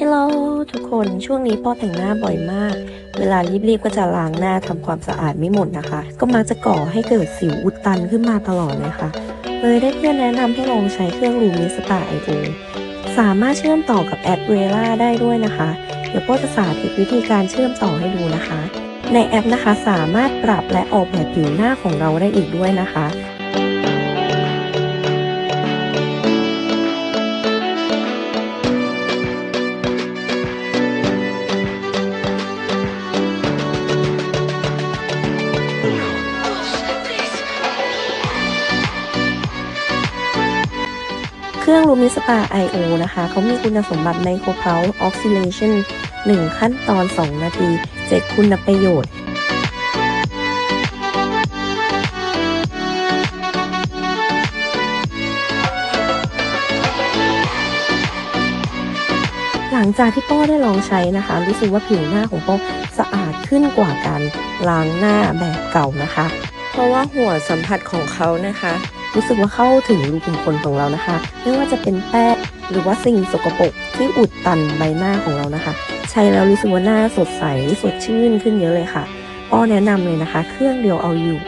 ฮัลโหลทุกคนช่วงนี้ป้อแต่งหน้าบ่อยมาก เวลารีบๆก็จะล้างหน้าทำความสะอาดไม่หมดนะคะ ก็มักจะก่อให้เกิดสิวอุดตันขึ้นมาตลอดเลยค่ะเลยได้เพื่อนแนะนำให้ลองใช้เครื่องรูมิสตาไอโอสามารถเชื่อมต่อกับแอปเวล่าได้ด้วยนะคะ เดี๋ยวป้อจะสาธิตวิธีการเชื่อมต่อให้ดูนะคะ ในแอปนะคะสามารถปรับและออกแบบผิวหน้าของเราได้อีกด้วยนะคะ เครื่อง Lumi Spa IO นะคะ เขามีคุณสมบัติ Micro Pulse Oscillation 1ขั้นตอน 2 นาที 7 คุณประโยชน์หลังจากที่ป้อได้ลองใช้นะคะ รู้สึกว่าผิวหน้าของป้อสะอาดขึ้นกว่าการล้างหน้าแบบเก่านะคะ เพราะว่าหัวสัมผัสของเขานะคะ รู้สึกว่าเข้าถึงรูขุมขนของเรานะคะ ไม่ว่าจะเป็นแป้งหรือว่าสิ่งสกปรกที่อุดตันใบหน้าของเรานะคะ ใช้แล้วรู้สึกว่าหน้าสดใสสดชื่นขึ้นเยอะเลยค่ะอ้อแนะนำเลยนะคะ เครื่องเดียวเอาอยู่